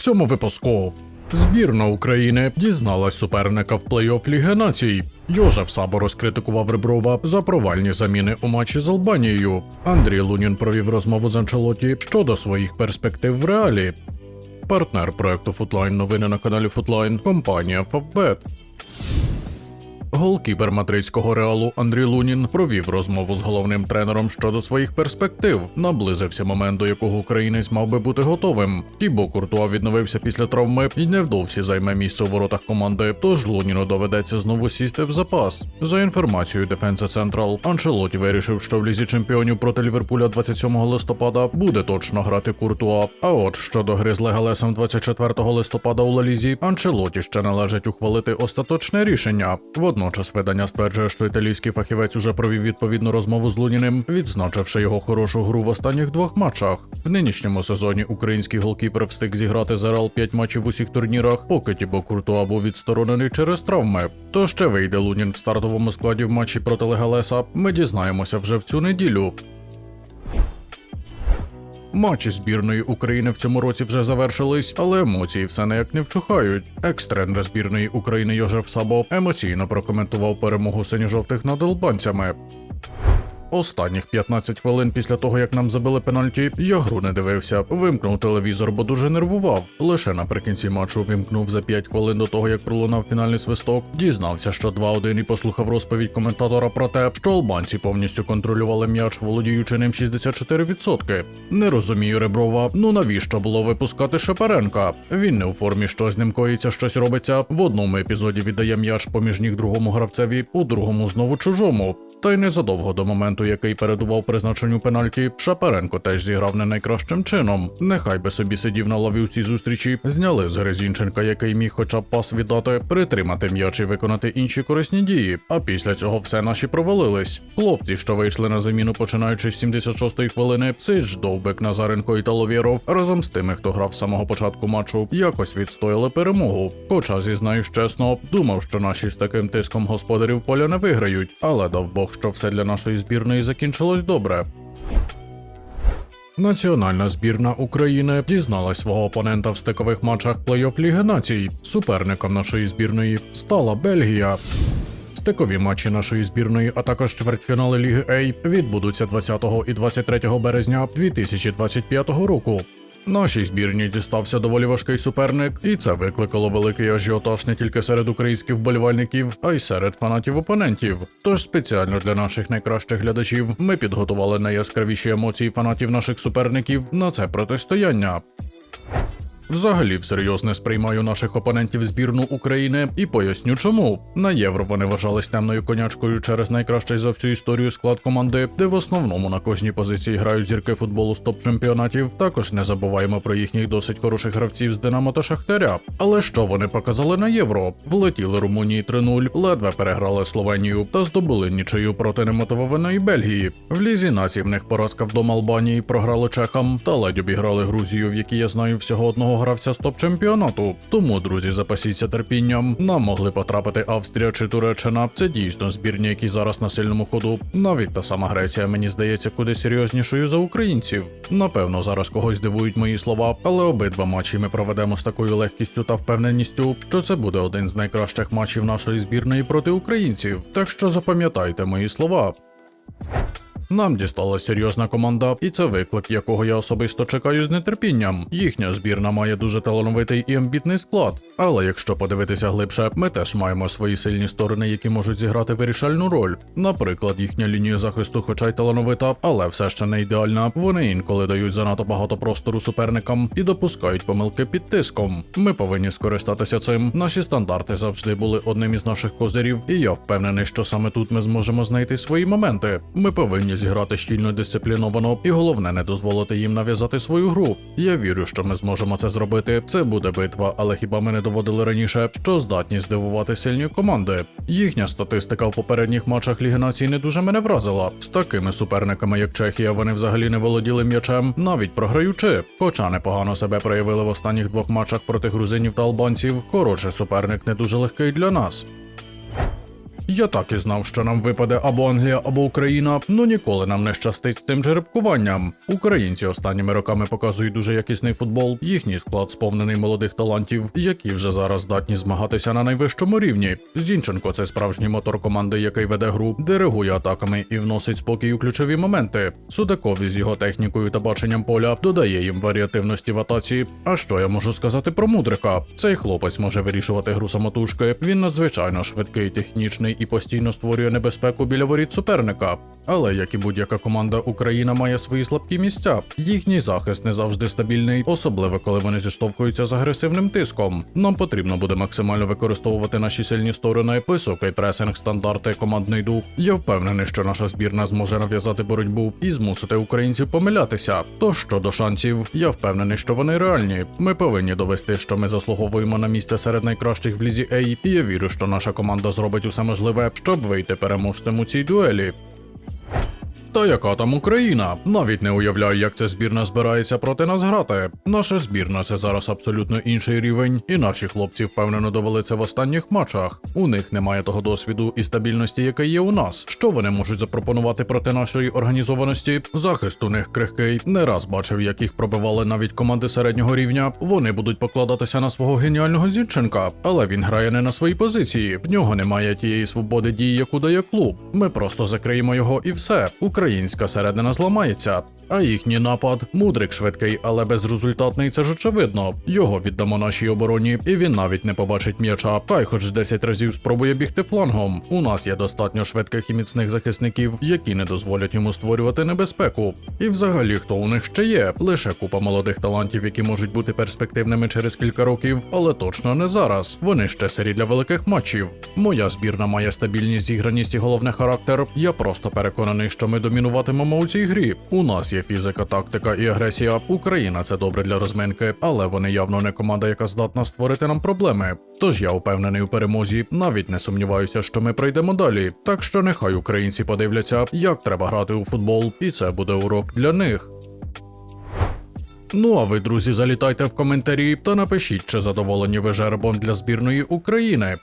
цьому випуску. Збірна України дізналась суперника в плей-офф Ліги Націй. Йожев Сабо розкритикував Реброва за провальні заміни у матчі з Албанією. Андрій Лунін провів розмову з Анчелоті щодо своїх перспектив в реалі. Партнер проекту Футлайн новини на каналі Футлайн компанія Фавбет. Голкіпер мадридського реалу Андрій Лунін провів розмову з головним тренером щодо своїх перспектив. Наблизився момент, до якого українець мав би бути готовим. Тібо Куртуа відновився після травми і невдовзі займе місце у воротах команди. Тож Луніну доведеться знову сісти в запас. За інформацією Defensa Central, Анчелоті вирішив, що в лізі чемпіонів проти Ліверпуля 27 листопада буде точно грати Куртуа. А от щодо гри з Легалесом 24 листопада у Лалізі, Анчелоті ще належить ухвалити остаточне рішення. Водночас видання стверджує, що італійський фахівець уже провів відповідну розмову з Луніним, відзначивши його хорошу гру в останніх двох матчах. В нинішньому сезоні український голкіпер встиг зіграти за Реал 5 матчів в усіх турнірах, поки Тібо Куртуа був відсторонений через травми. То ще вийде Лунін в стартовому складі в матчі проти Легалеса. Ми дізнаємося вже в цю неділю. Матчі збірної України в цьому році вже завершились, але емоції все ніяк не вчухають. Екс-тренер збірної України Йожеф Сабо емоційно прокоментував перемогу синьо-жовтих над албанцями. Останніх 15 хвилин після того, як нам забили пенальті, я гру не дивився. Вимкнув телевізор, бо дуже нервував. Лише наприкінці матчу вимкнув за 5 хвилин до того, як пролунав фінальний свисток. Дізнався, що 2-1 і послухав розповідь коментатора про те, що албанці повністю контролювали м'яч, володіючи ним 64%. Не розумію Реброва. Ну навіщо було випускати Шепаренка? Він не у формі, що з ним коїться, щось робиться. В одному епізоді віддає м'яч поміж ніг другому гравцеві, у другому знову чужому. Та й незадовго до моменту, який передував призначенню пенальті, Шапаренко теж зіграв не найкращим чином. Нехай би собі сидів на лаві у цій зустрічі, зняли з гри Зінченка, який міг хоча б пас віддати, притримати м'яч і виконати інші корисні дії. А після цього все наші провалились. Хлопці, що вийшли на заміну, починаючи з 76-ї хвилини, Сидж, Довбек, Назаренко і Таловєров разом з тими, хто грав з самого початку матчу, якось відстояли перемогу. Хоча, зізнаюсь чесно, думав, що наші з таким тиском господарів поля не виграють, але дав Бог, що все для нашої збірної закінчилось добре. Національна збірна України дізналась свого опонента в стикових матчах плей-офф Ліги Націй. Суперником нашої збірної стала Бельгія. Стикові матчі нашої збірної, а також чвертьфінали Ліги Ей відбудуться 20 і 23 березня 2025 року. Нашій збірні дістався доволі важкий суперник, і це викликало великий ажіотаж не тільки серед українських вболівальників, а й серед фанатів опонентів. Тож спеціально для наших найкращих глядачів ми підготували найяскравіші емоції фанатів наших суперників на це протистояння. Взагалі всерйоз не сприймаю наших опонентів збірну України і поясню чому. На євро вони вважались темною конячкою через найкращий за всю історію склад команди, де в основному на кожній позиції грають зірки футболу з топ-чемпіонатів. Також не забуваємо про їхніх досить хороших гравців з Динамо та Шахтаря. Але що вони показали на євро? Влетіли Румунії 3-0, ледве переграли Словенію та здобули нічию проти немотивованої Бельгії. В лізі націй в них поразка вдома Албанії програли чехам та ледь обіграли Грузію, в якій я знаю всього одного гравця з топ-чемпіонату. Тому, друзі, запасіться терпінням. Нам могли потрапити Австрія чи Туреччина. Це дійсно збірні, які зараз на сильному ходу. Навіть та сама Греція мені здається куди серйознішою за українців. Напевно, зараз когось дивують мої слова, але обидва матчі ми проведемо з такою легкістю та впевненістю, що це буде один з найкращих матчів нашої збірної проти українців. Так що запам'ятайте мої слова. Нам дісталась серйозна команда, і це виклик, якого я особисто чекаю з нетерпінням. Їхня збірна має дуже талановитий і амбітний склад. Але якщо подивитися глибше, ми теж маємо свої сильні сторони, які можуть зіграти вирішальну роль. Наприклад, їхня лінія захисту, хоча й талановита, але все ще не ідеальна. Вони інколи дають занадто багато простору суперникам і допускають помилки під тиском. Ми повинні скористатися цим. Наші стандарти завжди були одним із наших козирів, і я впевнений, що саме тут ми зможемо знайти свої моменти. Ми повинні зіграти щільно дисципліновано, і головне не дозволити їм нав'язати свою гру. Я вірю, що ми зможемо це зробити. Це буде битва, але хіба ми не доводили раніше, що здатні здивувати сильні команди? Їхня статистика в попередніх матчах Ліги Націй не дуже мене вразила. З такими суперниками, як Чехія, вони взагалі не володіли м'ячем, навіть програючи. Хоча непогано себе проявили в останніх двох матчах проти грузинів та албанців. Коротше, суперник не дуже легкий для нас. Я так і знав, що нам випаде або Англія, або Україна, ну ніколи нам не щастить з тим жеребкуванням. Українці останніми роками показують дуже якісний футбол. Їхній склад сповнений молодих талантів, які вже зараз здатні змагатися на найвищому рівні. Зінченко це справжній мотор команди, який веде гру, диригує атаками і вносить спокій у ключові моменти. Судаков із його технікою та баченням поля додає їм варіативності в атаці. А що я можу сказати про мудрика? Цей хлопець може вирішувати гру самотужки. Він надзвичайно швидкий, технічний і постійно створює небезпеку біля воріт суперника. Але як і будь-яка команда, Україна має свої слабкі місця. Їхній захист не завжди стабільний, особливо коли вони зіштовхуються з агресивним тиском. Нам потрібно буде максимально використовувати наші сильні сторони, високий пресинг, стандарти, командний дух. Я впевнений, що наша збірна зможе нав'язати боротьбу і змусити українців помилятися. То щодо шансів, я впевнений, що вони реальні. Ми повинні довести, що ми заслуговуємо на місце серед найкращих в лізі A, і я вірю, що наша команда зробить усе можливе, щоб вийти переможцем у цій дуелі. Та яка там Україна? Навіть не уявляю, як ця збірна збирається проти нас грати. Наша збірна це зараз абсолютно інший рівень, і наші хлопці впевнено довели це в останніх матчах. У них немає того досвіду і стабільності, яка є у нас. Що вони можуть запропонувати проти нашої організованості? Захист у них крихкий. Не раз бачив, як їх пробивали навіть команди середнього рівня. Вони будуть покладатися на свого геніального Зінченка, але він грає не на своїй позиції. В нього немає тієї свободи дії, яку дає клуб. Ми просто закриємо його і все. Українська середина зламається. А їхній напад мудрик швидкий, але безрезультатний, це ж очевидно. Його віддамо нашій обороні, і він навіть не побачить м'яча. Хай хоч 10 разів спробує бігти флангом. У нас є достатньо швидких і міцних захисників, які не дозволять йому створювати небезпеку. І взагалі, хто у них ще є? Лише купа молодих талантів, які можуть бути перспективними через кілька років, але точно не зараз. Вони ще сирі для великих матчів. Моя збірна має стабільність, зіграність і головне характер. Я просто переконаний, що ми домінуватимемо у цій грі. У нас є фізика, тактика і агресія. Україна це добре для розминки, але вони явно не команда, яка здатна створити нам проблеми. Тож я впевнений у перемозі, навіть не сумніваюся, що ми пройдемо далі. Так що нехай українці подивляться, як треба грати у футбол, і це буде урок для них. Ну а ви, друзі, залітайте в коментарі та напишіть, чи задоволені ви жеребом для збірної України.